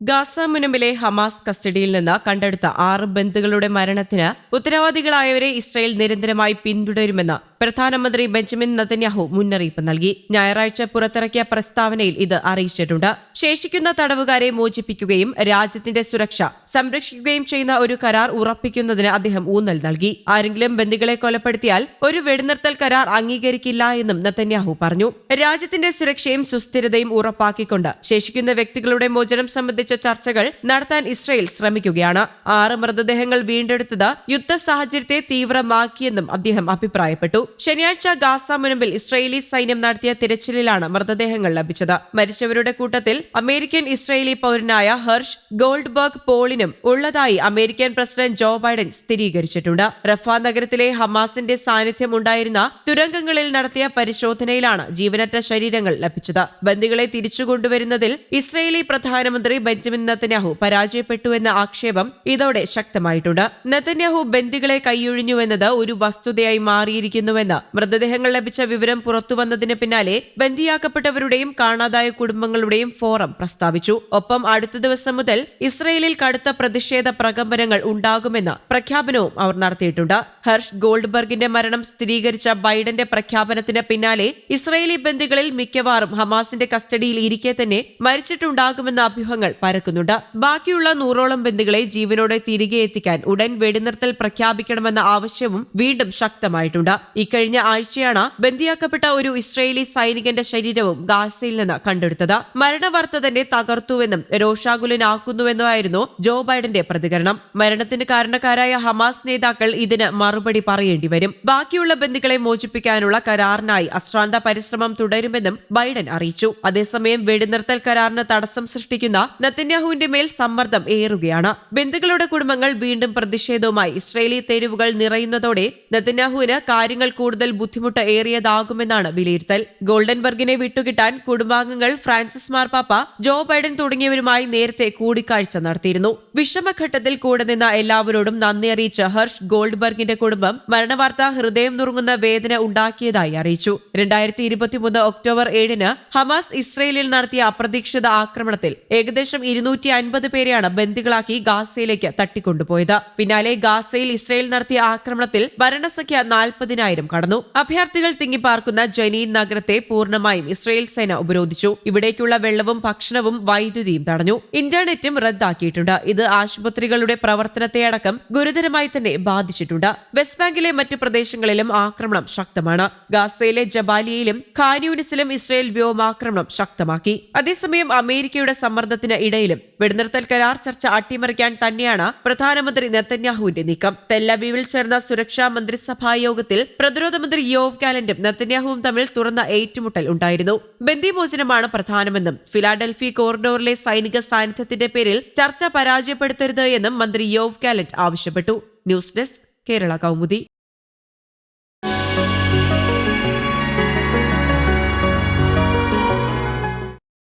Gaza മുനമ്പിലെ Hamas കസ്റ്റഡിയിൽ നിന്ന് കണ്ടെടുത്ത ആറ് ബന്ധുക്കളുടെ മരണത്തിന് ഉത്തരവാദികളായവരെ ഇസ്രായേൽ നിരന്തരമായി പിന്തുടരുമെന്ന് പ്രധാനമന്ത്രി ബെഞ്ചമിൻ നതന്യാഹു മുന്നറിയിപ്പ് നൽകി. ഞായറാഴ്ച പുറത്തിറക്കിയ പ്രസ്താവനയിൽ ഇത് അറിയിച്ചിട്ടുണ്ട്. ശേഷിക്കുന്ന തടവുകാരെ മോചിപ്പിക്കുകയും രാജ്യത്തിന്റെ സുരക്ഷ സംരക്ഷിക്കുകയും ചെയ്യുന്ന ഒരു കരാർ ഉറപ്പിക്കുന്നതിന് അദ്ദേഹം ഊന്നൽ നൽകി. ആരെങ്കിലും ബന്ദികളെ കൊലപ്പെടുത്തിയാൽ ഒരു വെടിനിർത്തൽ കരാർ അംഗീകരിക്കില്ല എന്നും നതന്യാഹു പറഞ്ഞു. രാജ്യത്തിന്റെ സുരക്ഷയും സുസ്ഥിരതയും ഉറപ്പാക്കിക്കൊണ്ട് ശേഷിക്കുന്ന വ്യക്തികളുടെ മോചനം സംബന്ധിച്ച ചർച്ചകൾ നടത്താൻ ഇസ്രയേൽ ശ്രമിക്കുകയാണ്. ആറ് മൃതദേഹങ്ങൾ വീണ്ടെടുത്തത് യുദ്ധ സാഹചര്യത്തെ തീവ്രമാക്കിയെന്നും അദ്ദേഹം അഭിപ്രായപ്പെട്ടു. ശനിയാഴ്ച ഗാസ മുനമ്പിൽ ഇസ്രയേലി സൈന്യം നടത്തിയ തിരച്ചിലിലാണ് മൃതദേഹങ്ങൾ ലഭിച്ചത്. മരിച്ചവരുടെ കൂട്ടത്തിൽ അമേരിക്കൻ ഇസ്രയേലി പൗരനായ ഹർഷ് ഗോൾഡ്ബർഗ് പോളിനും ഉള്ളതായി അമേരിക്കൻ പ്രസിഡന്റ് ജോ ബൈഡൻ സ്ഥിരീകരിച്ചിട്ടുണ്ട്. റഫ നഗരത്തിലെ ഹമാസിന്റെ സാന്നിധ്യം ഉണ്ടായിരുന്ന തുരങ്കങ്ങളിൽ നടത്തിയ പരിശോധനയിലാണ് ജീവനറ്റ ശരീരങ്ങൾ ലഭിച്ചത്. ബന്ദികളെ തിരിച്ചുകൊണ്ടുവരുന്നതിൽ ഇസ്രയേലി പ്രധാനമന്ത്രി ബെഞ്ചമിൻ നത്തന്യാഹു പരാജയപ്പെട്ടുവെന്ന ആക്ഷേപം ഇതോടെ ശക്തമായിട്ടുണ്ട്. നത്തന്യാഹു ബന്ദികളെ കൈയൊഴിഞ്ഞുവെന്നത് ഒരു വസ്തുതയായി മാറിയിരിക്കുന്നുവെന്ന് മൃതദേഹങ്ങൾ ലഭിച്ച വിവരം പുറത്തുവന്നതിന് പിന്നാലെ ബന്ദിയാക്കപ്പെട്ടവരുടെയും കാണാതായ കുടുംബങ്ങളുടെയും ഫോറം പ്രസ്താവിച്ചു. ഒപ്പം അടുത്ത ദിവസം മുതൽ ഇസ്രയേലിൽ കടുത്ത പ്രതിഷേധ പ്രകമ്പനങ്ങൾ ഉണ്ടാകുമെന്ന പ്രഖ്യാപനവും അവർ നടത്തിയിട്ടുണ്ട്. ഹർഷ് ഗോൾഡ്ബർഗിന്റെ മരണം സ്ഥിരീകരിച്ച ബൈഡന്റെ പ്രഖ്യാപനത്തിന് പിന്നാലെ ഇസ്രയേലി ബന്ദികളിൽ മിക്കവാറും ഹമാസിന്റെ കസ്റ്റഡിയിൽ ഇരിക്കെ തന്നെ മരിച്ചിട്ടുണ്ടാകുമെന്ന അഭ്യൂഹങ്ങൾ പരക്കുന്നുണ്ട്. ബാക്കിയുള്ള നൂറോളം ബന്ദികളെ ജീവനോടെ തിരികെ എത്തിക്കാൻ ഉടൻ വെടിനിർത്തൽ പ്രഖ്യാപിക്കണമെന്ന ആവശ്യവും വീണ്ടും ശക്തമായിട്ടുണ്ട്. ഇക്കഴിഞ്ഞ ആഴ്ചയാണ് ബന്ദിയാക്കപ്പെട്ട ഒരു ഇസ്രയേലി സൈനികന്റെ ശരീരവും ഗാസയിൽ നിന്ന് കണ്ടെടുത്തത്. മരണവാർത്ത തന്നെ തകർത്തുവെന്നും രോഷാകുലനാക്കുന്നുവെന്നുമായിരുന്നു ജോ ബൈഡന്റെ പ്രതികരണം. മരണത്തിന് കാരണക്കാരായ ഹമാസ് നേതാക്കൾ ഇതിന് മറുപടി പറയേണ്ടി വരും ബാക്കിയുള്ള ബന്ദികളെ മോചിപ്പിക്കാനുള്ള കരാറിനായി അശ്രാന്ത പരിശ്രമം തുടരുമെന്നും ബൈഡൻ അറിയിച്ചു. അതേസമയം വെടിനിർത്തൽ കരാറിന് തടസ്സം സൃഷ്ടിക്കുന്ന നത്തന്യാഹുവിന്റെ മേൽ സമ്മർദ്ദം ഏറുകയാണ്. ബന്ധുക്കളുടെ കുടുംബങ്ങൾ വീണ്ടും പ്രതിഷേധവുമായി ഇസ്രയേലി തെരുവുകൾ നിറയുന്നതോടെ നത്തന്യാഹുവിന് കാര്യങ്ങൾ കൂടുതൽ ബുദ്ധിമുട്ട് ഏറിയതാകുമെന്നാണ് വിലയിരുത്തൽ. ഗോൾഡൻബർഗിനെ വിട്ടുകിട്ടാൻ കുടുംബാംഗങ്ങൾ ഫ്രാൻസിസ് മാർപ്പാപ്പ ജോ ബൈഡൻ തുടങ്ങിയവരുമായി നേരത്തെ കൂടിക്കാഴ്ച നടത്തിയിരുന്നു. വിഷമഘട്ടത്തിൽ കൂടെ നിന്ന എല്ലാവരോടും നന്ദി അറിയിച്ച ഹർഷ് ഗോൾഡ്ബർഗിന്റെ കുടുംബം മരണവാർത്ത ഹൃദയം നുറുങ്ങുന്ന വേദന ഉണ്ടാക്കിയതായി അറിയിച്ചു. രണ്ടായിരത്തി ഇരുപത്തിമൂന്ന് ഒക്ടോബർ ഏഴിന് ഹമാസ് ഇസ്രയേലിൽ നടത്തിയ അപ്രതീക്ഷിത ആക്രമണത്തിൽ ഏകദേശം ഇരുന്നൂറ്റി അൻപത് പേരെയാണ് ബന്ദികളാക്കി ഗാസയിലേക്ക് തട്ടിക്കൊണ്ടുപോയത്. പിന്നാലെ ഗാസയിൽ ഇസ്രയേൽ നടത്തിയ ആക്രമണത്തിൽ മരണസംഖ്യ നാൽപ്പതിനായിരം. കടന്നു. അഭയാർത്ഥികൾ തിങ്ങിപ്പാർക്കുന്ന ജനീൻ നഗരത്തെ പൂർണമായും ഇസ്രയേൽ സേന ഉപരോധിച്ചു. ഇവിടേക്കുള്ള വെള്ളവും ഭക്ഷണവും വൈദ്യുതിയും തടഞ്ഞു. ഇന്റർനെറ്റും റദ്ദാക്കിയിട്ടുണ്ട്. ഇത് ആശുപത്രികളുടെ പ്രവർത്തനത്തെ അടക്കം ഗുരുതരമായി തന്നെ ബാധിച്ചിട്ടുണ്ട്. വെസ്റ്റ് ബാങ്കിലെ മറ്റ് പ്രദേശങ്ങളിലും ആക്രമണം ശക്തമാണ്. ഗാസയിലെ ജബാലിയയിലും ഖാനൂനിസിലും ഇസ്രയേൽ വ്യോമാക്രമണം ശക്തമാക്കി. അതേസമയം അമേരിക്കയുടെ സമ്മർദ്ദത്തിന് ഇടയിലും വെടിനിർത്തൽ കരാർ ചർച്ച അട്ടിമറിക്കാൻ തന്നെയാണ് പ്രധാനമന്ത്രി നെത്തന്യാഹുവിന്റെ നീക്കം. തെല്ലവീവിൽ ചേർന്ന സുരക്ഷാ മന്ത്രിസഭാ യോഗത്തിൽ പ്രതിരോധ മന്ത്രി യോവ് ഗാലന്റും നത്തന്യാഹുവും തമ്മിൽ തുറന്ന ഏറ്റുമുട്ടൽ ഉണ്ടായിരുന്നു. ബന്ദിമോചനമാണ് പ്രധാനമെന്നും ഫിലാഡൽഫി കോറിഡോറിലെ സൈനിക സാന്നിധ്യത്തിന്റെ പേരിൽ ചർച്ച പരാജയപ്പെടുത്തരുത് എന്നും മന്ത്രി യോവ് ഗാലന്റ് ആവശ്യപ്പെട്ടു. News desk Kerala Kaumudi.